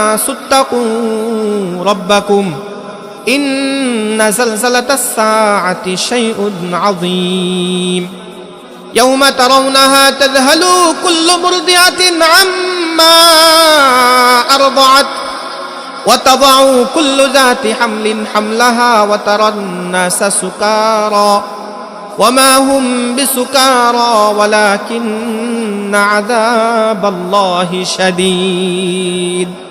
الناس اتقوا ربكم إن زلزلة الساعة شيء عظيم. يوم ترونها تذهل كل مرضعة عما أرضعت وتضع كل ذات حمل حملها وترى الناس سكارى وما هم بسكارى ولكن عذاب الله شديد.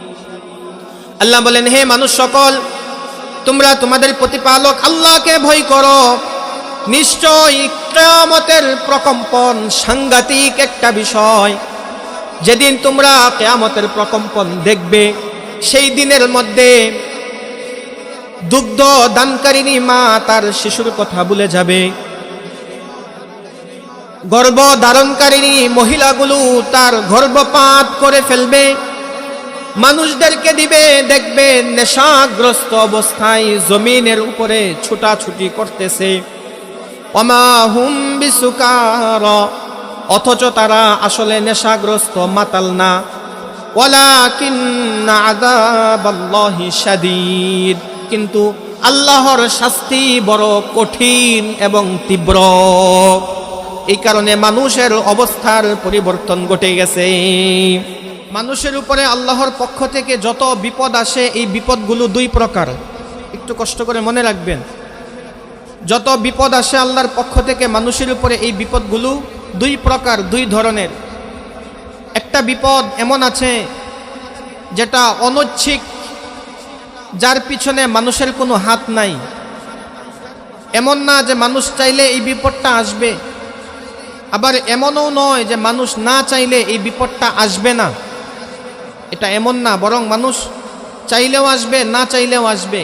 আল্লাহ বলেন, হে মানুষ সকল, তোমরা তোমাদের প্রতিপালক আল্লাহকে ভয় করো। নিশ্চয় কেয়ামতের প্রকম্পন সাংঘাতিক একটা বিষয়। যেদিন তোমরা কেয়ামতের প্রকম্পন দেখবে, সেই দিনের মধ্যে দুগ্ধ দানকারিনী মা তার শিশুর কথা ভুলে যাবে। গর্ভ ধারণকারিনী মহিলাগুলো তার গর্ভপাত করে ফেলবে। মানুষদেরকে দিবে, দেখবে নেশাগ্রস্ত অবস্থায় জমিনের উপরে ছুটাছুটি করতেছে। অমাহুম বিসুকার, অথচ তারা আসলে নেশাগ্রস্ত মাতাল না। কিন্তু আল্লাহর শাস্তি বড় কঠিন এবং তীব্র। এই কারণে মানুষের অবস্থার পরিবর্তন ঘটে গেছে। মানুষের উপরে আল্লাহর পক্ষ থেকে যত বিপদ আসে, এই বিপদগুলো দুই প্রকার। একটু কষ্ট করে মনে রাখবেন। যত বিপদ আসে আল্লাহর পক্ষ থেকে মানুষের উপরে এই বিপদগুলো দুই প্রকার, দুই ধরনের। একটা বিপদ এমন আছে যেটা অনৈচ্ছিক, যার পিছনে মানুষের কোনো হাত নাই। এমন না যে মানুষ চাইলে এই বিপদটা আসবে, আবার এমনও নয় যে মানুষ না চাইলে এই বিপদটা আসবে না। এটা এমন না, বরং মানুষ চাইলেও আসবে, না চাইলেও আসবে।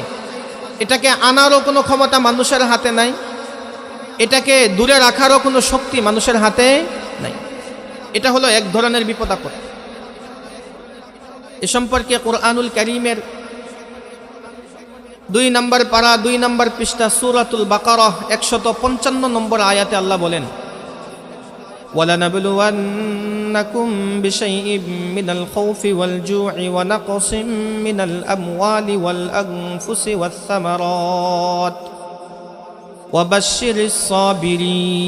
এটাকে আনারও কোনো ক্ষমতা মানুষের হাতে নাই। এটাকে দূরে রাখারও কোনো শক্তি মানুষের হাতে নাই। এটা হলো এক ধরনের বিপদ আপদ এ সম্পর্কে কোরআনুল করিমের দুই নম্বর পাড়া দুই নম্বর পৃষ্ঠা সুরাতুল বাকারহ একশত পঞ্চান্ন নম্বর আয়াতে আল্লাহ বলেন ولنبلونكم بشيء من الخوف والجوع ونقص من الأموال والأنفس والثمرات وبشر الصابرين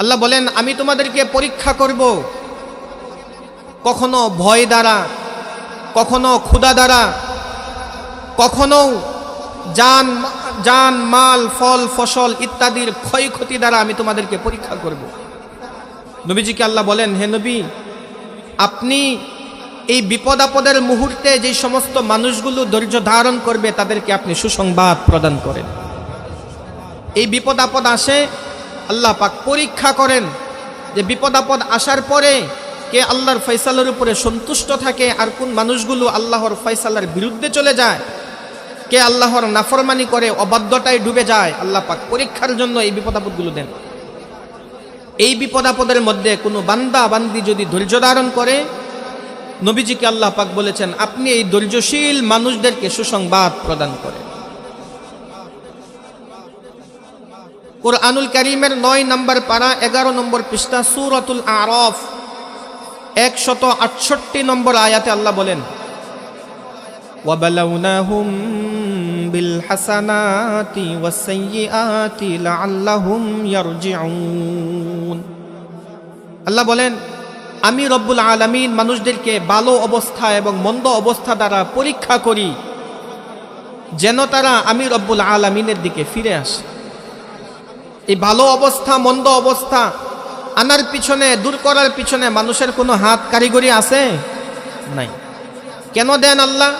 আল্লাহ বলেন আমি তোমাদেরকে পরীক্ষা করব কখনো ভয় দ্বারা কখনো ক্ষুধা দ্বারা কখনো যান যান, মাল, ফল, ফসল ইত্যাদির ক্ষয়ক্ষতি দ্বারা আমি তোমাদেরকে পরীক্ষা করব। নবীজিকে আল্লাহ বলেন, হে নবী, আপনি এই বিপদ আপদের মুহূর্তে যে সমস্ত মানুষগুলো ধৈর্য ধারণ করবে, তাদেরকে আপনি সুসংবাদ প্রদান করেন। এই বিপদ আপদ আসে, আল্লাহ পাক পরীক্ষা করেন যে বিপদ আপদ আসার পরে কে আল্লাহর ফয়সালার উপরে সন্তুষ্ট থাকে আর কোন মানুষগুলো আল্লাহর ফয়সালার বিরুদ্ধে চলে যায়। কে আল্লাহর নাফরমানি করে অবাধ্যতায় ডুবে যায় আল্লাহ পাক পরীক্ষার জন্য এই বিপদ আপদগুলো দেন এই বিপদ আপদের মধ্যে কোনো বান্দা বান্দি যদি ধৈর্য ধারণ করে নবীজিকে আল্লাহ পাক বলেছেন আপনি এই ধৈর্যশীল মানুষদেরকে সুসংবাদ প্রদান করেন কোরআনুল করিমের নয় নম্বর পারা এগারো নম্বর পৃষ্ঠা সুরতুল আরফ একশত আটষট্টি নম্বর আয়াতে আল্লাহ বলেন وبلوناهم بالحسنات والسيئات لعلهم يرجعون আল্লাহ বলেন আমি রব্বুল আলমিন মানুষদেরকে ভালো অবস্থা এবং মন্দ অবস্থা দ্বারা পরীক্ষা করি যেন তারা আমি রব্বুল আলমিনের দিকে ফিরে আসে এই ভালো অবস্থা মন্দ অবস্থা আনার পিছনে দূর করার পিছনে মানুষের কোনো হাত কারিগরি আছে নাই কেন দেন আল্লাহ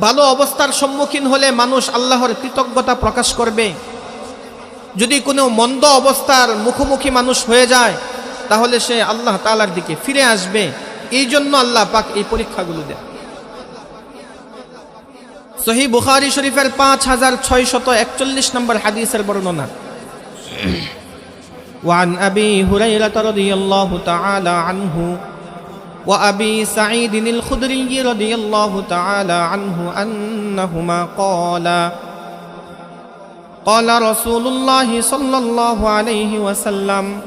ভালো অবস্থার সম্মুখীন হলে মানুষ আল্লাহর কৃতজ্ঞতা প্রকাশ করবে যদি কোনো মন্দ অবস্থার মুখোমুখি মানুষ হয়ে যায় তাহলে সে আল্লাহ তালার দিকে ফিরে আসবে এই জন্য আল্লাহ পাক এই পরীক্ষাগুলো দেন সহি বুখারি শরীফের পাঁচ হাজার ছয় শত একচল্লিশ নম্বর হাদিসের বর্ণনা وعن أبي هريرة رضي الله تعالى عنه وأبي سعيد الخدري رضي الله تعالى عنه أنهما قالا قال رسول الله صلى الله عليه وسلم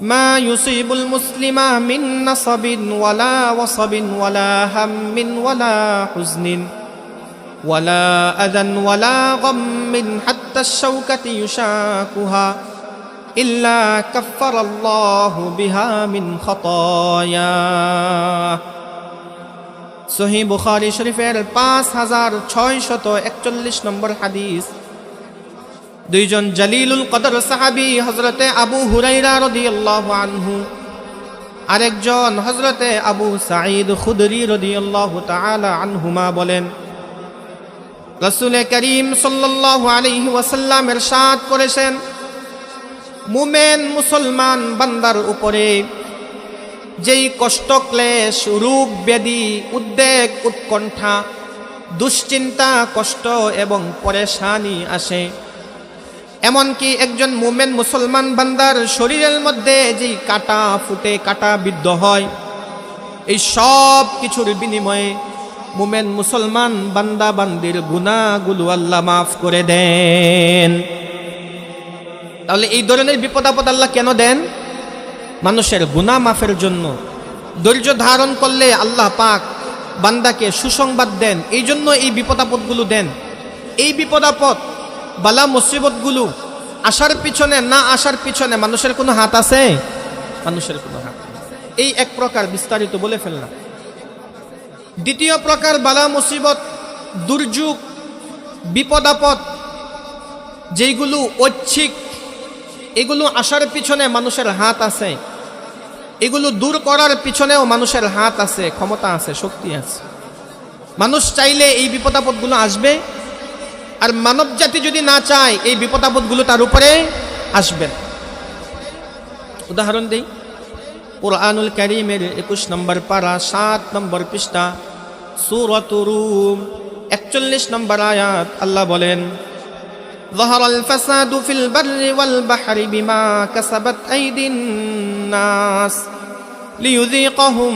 ما يصيب المسلم من نصب ولا وصب ولا هم ولا حزن ولا أذى ولا غم حتى الشوكة يشاكها ইল্লা কাফফারাল্লাহু বিহা মিন খতায়া। সহি বুখারি শরীফের পাঁচ হাজার ছয় শত একচল্লিশ নম্বর হাদিস। দুইজন জালিলুল কদর সাহাবি হজরতে আবু হুরাইরা রদি আল্লাহ আনহু, আরেকজন হজরতে আবু সাঈদ খুদরি রদি আল্লাহ তালা আনহুমা বলেন, রসুল করিম সাল্লাহ আলহি ওয়াসাল্লাম এর সাদ করেছেন মুমেন মুসলমান বান্দার উপরে। যেই কষ্ট, ক্লেশ রোগ ব্যাধি উদ্বেগ, উৎকণ্ঠা, দুশ্চিন্তা, কষ্ট এবং পরেশানি আসে। এমনকি একজন মুমেন মুসলমান বান্দার শরীরের মধ্যে যেই কাটা ফুটে, কাটা বিদ্ধ হয়, এই সব কিছুর বিনিময়ে মুমেন মুসলমান বান্দা বান্দির গুণাগুলো আল্লাহ মাফ করে দেন। তাহলে এই ধরনের বিপদ আপদ আল্লাহ কেন দেন? মানুষের গুণা মাফের জন্য। ধৈর্য ধারণ করলে আল্লাহ পাক বান্দাকে সুসংবাদ দেন। এই জন্য এই বিপদাপদগুলো দেন। এই বিপদাপদ বালা, মুসিবতগুলো আসার পিছনে, না আসার পিছনে মানুষের কোনো হাত আছে? মানুষের কোনো হাত এই এক প্রকার বিস্তারিত বলে ফেললাম। দ্বিতীয় প্রকার বালা, মুসিবত, দুর্যোগ বিপদাপদ যেইগুলো ঐচ্ছিক এগুলো আসার পিছনে মানুষের হাত আছে। এগুলো দূর করার পিছনেও মানুষের হাত আছে, ক্ষমতা আছে, শক্তি আছে। মানুষ চাইলে এই বিপদাপদগুলো আসবে, আর মানব জাতি যদি না চায়, এই বিপদাপদগুলো তার উপরে আসবে। উদাহরণ দিই। কোরআনুল করিমের একুশ নম্বর পারা, সাত নম্বর পৃষ্ঠা, সুরত রুম, একচল্লিশ নম্বর আয়াত, আল্লাহ বলেন ظهر الفساد في البر والبحر بما كسبت أيدي الناس ليذيقهم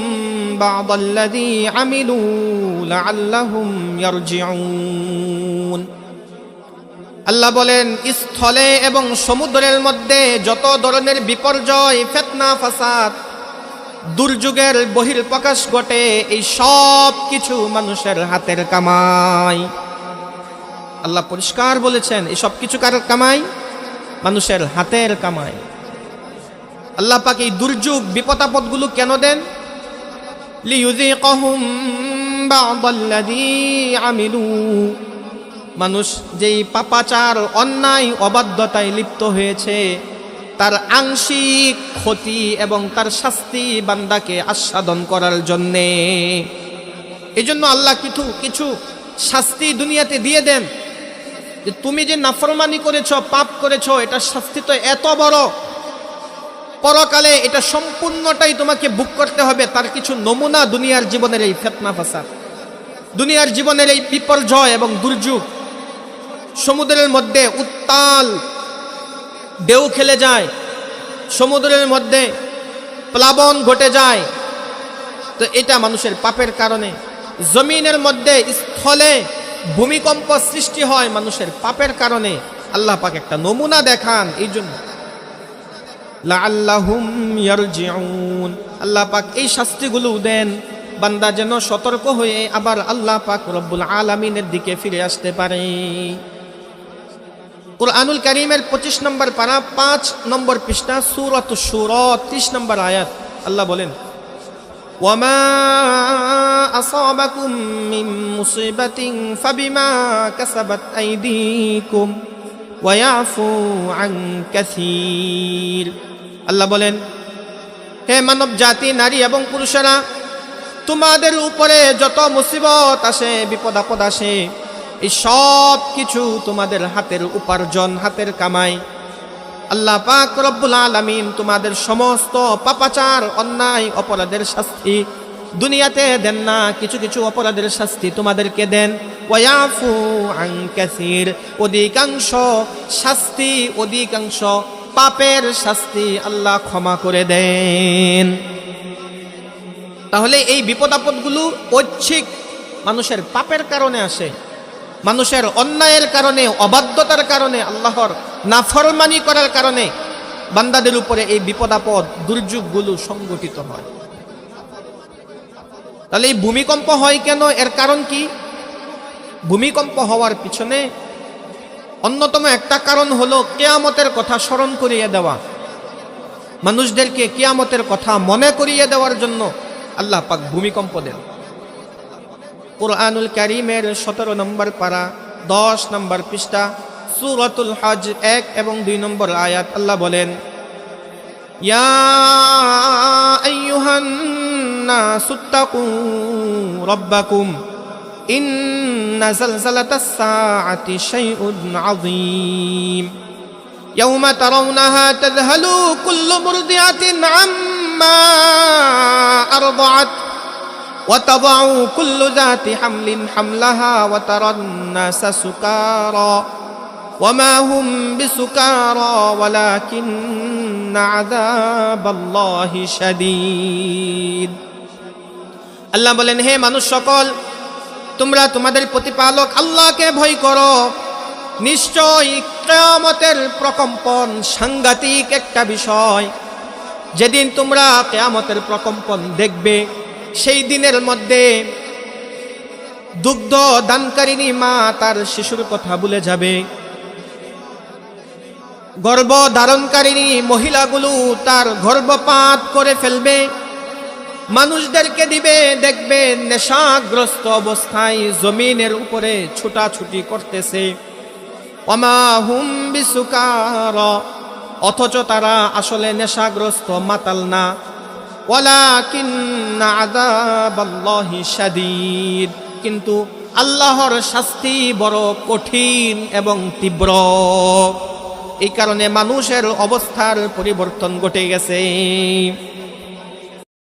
بعض الذي عملوا لعلهم يرجعون আল্লাহ বলেন স্থলে এবং সমুদ্রের মধ্যে যত ধরনের বিপর্যয় ফেতনা ফাসাদ দুর্যোগের বহির প্রকাশ ঘটে এই সব কিছু মানুষের হাতের কামাই আল্লাহ পরিষ্কার বলেছেন এই সব কিছু কার কামাই? মানুষের হাতের কামাই। আল্লাহ পাক এই দুর্যোগ, বিপদাপদগুলো কেন দেন? মানুষ যেই পাপাচার, অন্যায়, অবাধ্যতায় লিপ্ত হয়েছে, তার আংশিক ক্ষতি এবং তার শাস্তি বান্দাকে আস্বাদন করার জন্যে। এই জন্য আল্লাহ কিছু কিছু শাস্তি দুনিয়াতে দিয়ে দেন। যে তুমি যে নাফরমানি করেছ, পাপ করেছ এটা শাস্তি তো এত বড়। পরকালে এটা সম্পূর্ণটাই তোমাকে বুক করতে হবে, তার কিছু নমুনা দুনিয়ার জীবনের এই ফেতনা ফাসাদ। দুনিয়ার জীবনের এই বিপর্যয় এবং দুর্যোগ, সমুদ্রের মধ্যে উত্তাল ঢেউ খেলে যায়, সমুদ্রের মধ্যে প্লাবন ঘটে যায়। তো এটা মানুষের পাপের কারণে। জমিনের মধ্যে স্থলে ভূমিকম্প সৃষ্টি হয় মানুষের পাপের কারণে। আল্লাহ পাক একটা নমুনা দেখান এই জন্য। আল্লাহ পাক এই শাস্তিগুলো দেন। বান্দা যেন সতর্ক হয়ে আবার আল্লাহ পাক রব্বুল আলমিনের দিকে ফিরে আসতে পারে। কুরআনুল করিমের পঁচিশ নম্বর পারা, পাঁচ নম্বর পৃষ্ঠা সুরত সুর, ত্রিশ নম্বর আয়াত। আল্লাহ বলেন ওয়ামা أصابكم من مصيبة فبما كسبت أيديكم ويعفو عن كثير আল্লাহ বলেন হে মানব জাতি নারী এবং পুরুষেরা তোমাদের উপরে যত মুসিবত আসে বিপদ আপদ আসে এই সব কিছু তোমাদের হাতের উপার্জন হাতের কামাই আল্লাহ পাক রব্বুল আলামিন তোমাদের সমস্ত পাপাচার অন্যায় অপরাধের শাস্তি দুনিয়াতে দেন না, কিছু কিছু অপরাধের শাস্তি তোমাদেরকে দেন। ওয়াফু আন কাসির, অধিকাংশ শাস্তি, অধিকাংশ পাপের শাস্তি আল্লাহ ক্ষমা করে দেন। তাহলে এই বিপদ আপদগুলো ঐচ্ছিক মানুষের পাপের কারণে আসে, মানুষের অন্যায়ের কারণে, অবাধ্যতার কারণে, আল্লাহর নাফরমানি করার কারণে বান্দাদের উপরে এই বিপদাপদ, দুর্যোগগুলো সংগঠিত হয়। তাহলে এই ভূমিকম্প হয় কেন? এর কারণ কি? ভূমিকম্প হওয়ার পিছনে অন্যতম একটা কারণ হলো কেয়ামতের কথা স্মরণ করিয়ে দেওয়া। মানুষদেরকে কেয়ামতের কথা মনে করিয়ে দেওয়ার জন্য আল্লাহ পাক ভূমিকম্প দেন। কোরআনুল করিমের সতেরো নম্বর পারা, দশ নম্বর পৃষ্ঠা, সুরতুল হজ এক এবং দুই নম্বর আয়াত আল্লাহ বলেন, ইয়া الناس اتقوا ربكم إن زلزلة الساعة شيء عظيم. يوم ترونها تذهل كل مرضعة عما أرضعت وتضع كل ذات حمل حملها وترى الناس سكارى وما هم بسكارى ولكن عذاب الله شديد. আল্লাহ বলেন, হে মানুষ সকল, তোমরা তোমাদের প্রতিপালক আল্লাহকে ভয় করো। নিশ্চয় কেয়ামতের প্রকম্পন সাংঘাতিক একটা বিষয়। যেদিন তোমরা কেয়ামতের প্রকম্পন দেখবে, সেই দিনের মধ্যে দুগ্ধ দানকারিনী মা তার শিশুর কথা ভুলে যাবে। গর্ভ ধারণকারিনী মহিলাগুলো তার গর্ভপাত করে ফেলবে। মানুষদেরকে দিবে, দেখবে নেশাগ্রস্ত অবস্থায় জমিনের উপরে ছুটাছুটি করতেছে। অমাহুম বিসুকার, অথচ তারা আসলে নেশাগ্রস্ত মাতাল না। কিন্তু আল্লাহর শাস্তি বড় কঠিন এবং তীব্র। এই কারণে মানুষের অবস্থার পরিবর্তন ঘটে গেছে।